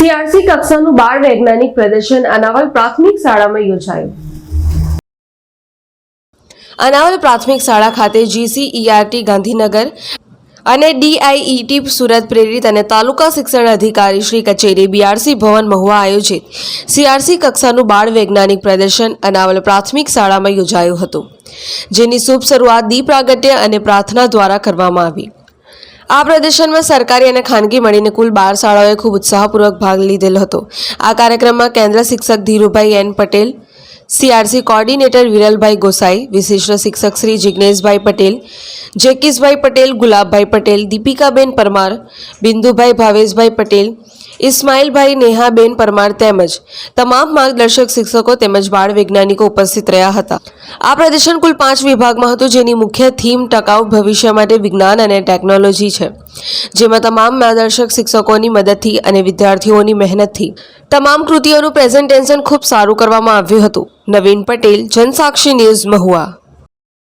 CRC કક્ષાનું બાળ વૈજ્ઞાનિક પ્રદર્શન અનાવલ પ્રાથમિક શાળામાં યોજાયું. અનાવલ પ્રાથમિક શાળા ખાતે જીસીઈઆરટી ગાંધીનગર અને ડીઆઈઈટી સુરત પ્રેરિત અને તાલુકા શિક્ષણ અધિકારી શ્રી કચેરી બીઆરસી ભવન મહુવા આયોજિત સીઆરસી કક્ષાનું બાળ વૈજ્ઞાનિક પ્રદર્શન અનાવલ પ્રાથમિક શાળામાં યોજાયું હતું, જેની શુભ શરૂઆત દીપ પ્રાગટ્ય અને પ્રાર્થના દ્વારા કરવામાં આવી. આ પ્રદર્શનમાં સરકારી અને ખાનગી મળીને કુલ બાર શાળાઓએ ખૂબ ઉત્સાહપૂર્વક ભાગ લીધેલો હતો. આ કાર્યક્રમમાં કેન્દ્ર શિક્ષક Dhirubhai N Patel CRC coordinator Viralbhai Gosai, વિશિષ્ટ શિક્ષક શ્રી જિજ્ઞેશભાઈ પટેલ જેકીસભાઈ પટેલ, ગુલાબભાઈ પટેલ, દીપિકાબેન પરમાર, બિંદુભાઈ ભાવેશભાઈ પટેલ ઇસ્માઇલભાઈ નેહાબેન પરમાર તેમજ તમામ માર્ગદર્શક શિક્ષકો તેમજ બાળ વૈજ્ઞાનિકો ઉપસ્થિત રહ્યા હતા. આ પ્રદર્શન કુલ પાંચ વિભાગમાં હતું, જેની મુખ્ય થીમ ટકાઉ ભવિષ્ય માટે વિજ્ઞાન અને ટેકનોલોજી છે. જેમાં તમામ માર્ગદર્શક શિક્ષકોની મદદથી અને વિદ્યાર્થીઓની મહેનતથી તમામ કૃતિઓનું પ્રેઝન્ટેશન ખૂબ સારું કરવામાં આવ્યું હતું. નવીન પટેલ, જનસાક્ષી ન્યૂઝ મહુવા.